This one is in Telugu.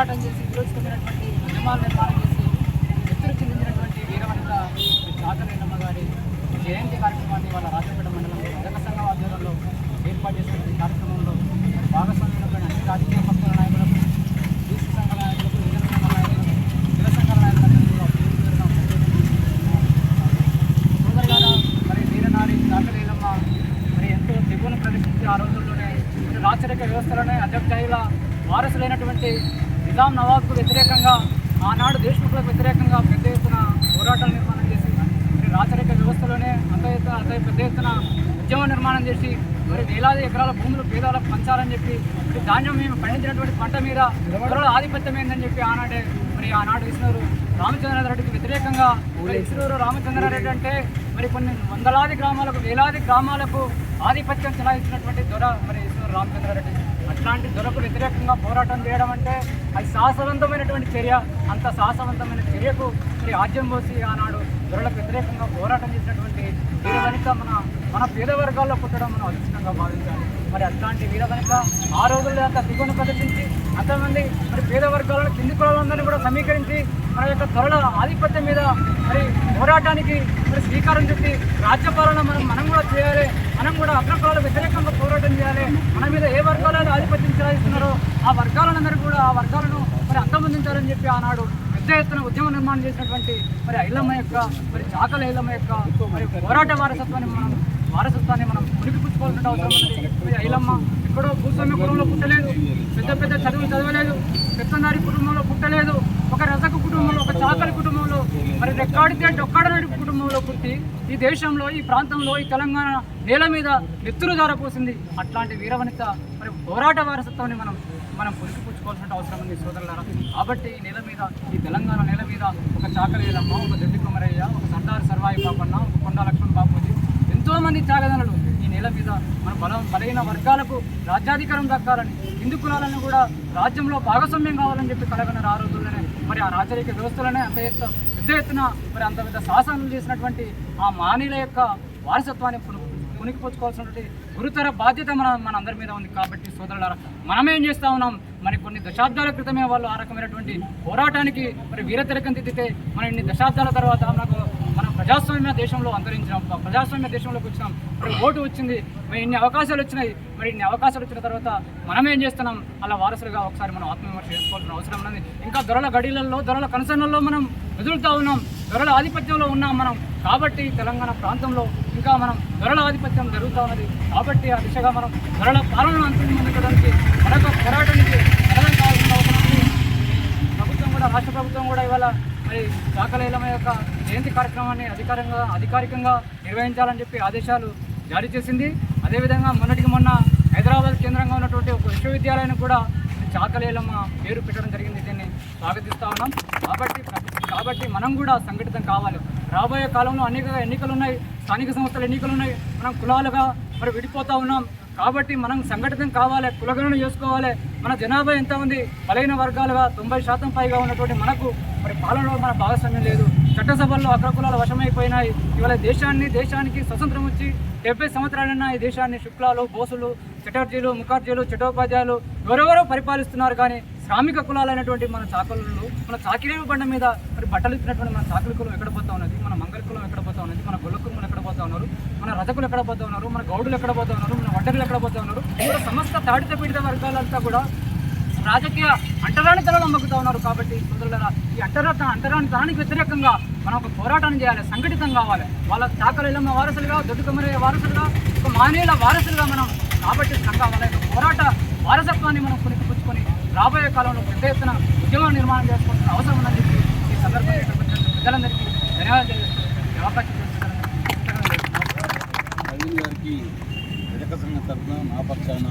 పోరాటం చేసి ఈరోజు నియమాలు నిర్మాణం చేసి ఎత్తులు చెందినటువంటి వీరవంత జాతరమ్మ గారి జయంతి కార్యక్రమాన్ని వాళ్ళ రాజపేట మండలంలో జగ సంఘం ఆధ్వర్యంలో ఏర్పాటు చేసినటువంటి కార్యక్రమంలో భాగస్వామ్యంలో అన్ని రాజకీయ పక్షాల నాయకులకు మరి మరి ఎంతో ప్రదర్శించి ఆ రోజుల్లోనే రాచరిక వ్యవస్థలోనే అధ్యక్షాయుల వారసులైనటువంటి నవాబ్కు వ్యతిరేకంగా ఆనాడు దేశముఖులకు వ్యతిరేకంగా పెద్ద ఎత్తున పోరాటాలు నిర్మాణం చేసి మరి రాచరిక వ్యవస్థలోనే అంత ఎత్తు అంత పెద్ద ఎత్తున ఉద్యమ నిర్మాణం చేసి మరి వేలాది ఎకరాల భూములు పేదలకు పంచాలని చెప్పి మరి ధాన్యం మేము పండించినటువంటి పంట మీద ఇతరుల ఆధిపత్యం ఏందని చెప్పి ఆనాడే మరి ఆనాడు ఇస్తున్నారు రామచంద్రారెడ్డికి వ్యతిరేకంగా మరి ఇసురూరు రామచంద్రారెడ్డి అంటే మరి కొన్ని వందలాది గ్రామాలకు వేలాది గ్రామాలకు ఆధిపత్యం చెలాయించినటువంటి దొర మరి ఇసురూరు రామచంద్రారెడ్డి. అట్లాంటి దొరకు వ్యతిరేకంగా పోరాటం చేయడం అంటే అది సాహసవంతమైనటువంటి చర్య. అంత సాహసవంతమైన చర్యకు మరి ఆద్యం పోసి ఆనాడు దొరలకు వ్యతిరేకంగా పోరాటం చేసినటువంటి వీరవనిత మన మన పేద వర్గాల్లో పుట్టడం మనం అదృష్టంగా భావించాలి. మరి అట్లాంటి వీరవనిత ఆ రోజుల్లో అంత దిగువను ప్రదర్శించి అంతమంది మరి పేద వర్గాలను కింది కులాలందరినీ కూడా సమీకరించి మన యొక్క త్వరల ఆధిపత్యం మీద మరి పోరాటానికి మరి శ్రీకారం చుట్టి రాజ్యపాలన మనం మనం కూడా చేయాలి. మనం కూడా పోరాటం చేయాలి? మన మీద ఏ వర్గాలలో ఆధిపత్యం చెలాయిస్తున్నారో ఆ వర్గాలందరూ కూడా ఆ వర్గాలను మరి అంతమందించాలని చెప్పి ఆనాడు పెద్ద ఎత్తున ఉద్యమ నిర్మాణం చేసినటువంటి మరి ఐలమ్మ యొక్క మరి చాకల ఐలమ్మ యొక్క మరి పోరాట వారసత్వాన్ని మనం వారసత్వాన్ని మనం పుణికిపుచ్చుకోవాల్సిన అవసరం ఉంది. మరి ఐలమ్మ ఎక్కడో భూస్వామ్య కుటుంబంలో పుట్టలేదు. పెద్ద పెద్ద చదువులు చదవలేదు. పెత్తందారి కుటుంబంలో పుట్టలేదు. ఒక రసక కుటుంబంలో ఒక చాకలి కుటుంబంలో మరి రెక్కాడితే డొక్కాడనాడి కుటుంబంలో పుట్టి ఈ దేశంలో ఈ ప్రాంతంలో ఈ తెలంగాణ నేల మీద నెత్తురు జారపోసింది. అట్లాంటి వీరవనిత మరి పోరాట వారసత్వాన్ని మనం మనం పురికిపుచ్చుకోవాల్సిన అవసరం ఉంది సోదరులారా. కాబట్టి ఈ నేల మీద ఈ తెలంగాణ నేల మీద ఒక చాకలేలమ్మ ఒక దొడ్డి కుమరయ్య ఒక సర్దార్ సర్వాయి బాపన్న ఒక కొండ లక్ష్మణ్ బాపూజీ ఎంతోమంది త్యాగదనులు నేల మీద మన బలం బలైన వర్గాలకు రాజ్యాధికారం దక్కాలని హిందూ కులాలను కూడా రాజ్యంలో భాగస్వామ్యం కావాలని చెప్పి కలగన ఆ రోజుల్లోనే. మరి ఆ రాజరిక వ్యవస్థలోనే అంత ఎత్తు పెద్ద ఎత్తున మరి అంత పెద్ద శాసనం చేసినటువంటి ఆ మానీల యొక్క వారసత్వాన్ని పును గురుతర బాధ్యత మన మన అందరి మీద ఉంది కాబట్టి సోదరులారా మనం ఏం చేస్తా ఉన్నాం? మరి కొన్ని దశాబ్దాల క్రితమే వాళ్ళు ఆ రకమైనటువంటి పోరాటానికి మరి వీరతిరకం దిద్దితే మన ఇన్ని దశాబ్దాల తర్వాత మనకు ప్రజాస్వామ్య దేశంలో అంతరించినాం ప్రజాస్వామ్య దేశంలోకి వచ్చినాం. మరి ఓటు వచ్చింది మరి ఇన్ని అవకాశాలు వచ్చినాయి మరి ఇన్ని అవకాశాలు వచ్చిన తర్వాత మనం ఏం చేస్తున్నాం? అలా వారసులుగా ఒకసారి మనం ఆత్మవిమర్శ చేసుకోవాల్సిన అవసరం ఉన్నది ఇంకా ధరల గడిలల్లో ధరల కనసనల్లో మనం వెదులుతూ ఉన్నాం. ధరల ఆధిపత్యంలో ఉన్నాం మనం. కాబట్టి తెలంగాణ ప్రాంతంలో ఇంకా మనం ధరల ఆధిపత్యం జరుగుతూ ఉన్నది. కాబట్టి ఆ దిశగా మనం ధరల పాలనను అంతిమందించడానికి మరొక పోరాటానికి బలం కావాల్సిన అవసరం ప్రభుత్వం కూడా రాష్ట్ర ప్రభుత్వం కూడా ఇవాళ మరి దాఖలేలమ యొక్క జయంతి కార్యక్రమాన్ని అధికారంగా అధికారికంగా నిర్వహించాలని చెప్పి ఆదేశాలు జారీ చేసింది. అదేవిధంగా మొన్నటికి మొన్న హైదరాబాద్ కేంద్రంగా ఉన్నటువంటి ఒక విశ్వవిద్యాలయాన్ని కూడా చాకలేలమ్మ పేరు పెట్టడం జరిగింది. దీన్ని స్వాగతిస్తా ఉన్నాం. కాబట్టి కాబట్టి మనం కూడా సంఘటితం కావాలి. రాబోయే కాలంలో అనేక ఎన్నికలు ఉన్నాయి. స్థానిక సంస్థల ఎన్నికలు ఉన్నాయి. మనం కులాలుగా మరి విడిపోతూ ఉన్నాం. కాబట్టి మనం సంఘటితం కావాలి కులగణన చేసుకోవాలి. మన జనాభా ఎంత ఉంది? బలైన వర్గాలుగా తొంభై శాతం పైగా ఉన్నటువంటి మనకు మరి పాలనలో మన భాగస్వామ్యం లేదు. చట్టసభల్లో అగ్రకులాలు వశమైపోయినాయి. ఇవాళ దేశాన్ని దేశానికి స్వతంత్రం వచ్చి డెబ్బై సంవత్సరాలైనా ఈ దేశాన్ని శుక్లాలు బోసులు చటర్జీలు ముఖర్జీలు చటోపాధ్యాయులు ఎవరెవరో పరిపాలిస్తున్నారు. కానీ శ్రామిక కులాలైనటువంటి మన చాకలు మన చాకిరేవు బండ మీద మరి బట్టలు ఇచ్చినటువంటి మన చాకలి కులం ఎక్కడ పోతా ఉన్నది? మన మంగళ కులం ఎక్కడ పోతా ఉన్నది? మన గొల్ల కులం ఎక్కడ పోతా ఉన్నారు? మన రజకులు ఎక్కడ పోతా ఉన్నారు? మన గౌడులు ఎక్కడ పోతా ఉన్నారు? మన వడ్డరులు ఎక్కడ పోతా ఉన్నారు? ఇలా సమస్త తాడిత పీడిత వర్గాలంతా కూడా రాజకీయ అంటరానితనాలు అమ్మకుతా ఉన్నారు కాబట్టి సోదరులరా ఈ అంటరా అంటరానితనానికి వ్యతిరేకంగా మనం ఒక పోరాటం చేయాలి సంఘటితం కావాలి. వాళ్ళ తాకలు ఇల్లమ్మ వారసులుగా దొడ్డుకమరయ్య వారసులుగా ఒక మానేయుల వారసులుగా మనం కాబట్టి సంఘం వాళ్ళ పోరాట వారసత్వాన్ని మనం పుణికిపుచ్చుకొని రాబోయే కాలంలో పెద్ద ఎత్తున ఉద్యమం నిర్మాణం చేసుకోవాల్సిన అవసరం ఉందని చెప్పి ఈ సందర్భంగా ప్రజలందరికీ ధన్యవాదాలు అవకాశం తరఫున నా పక్షాన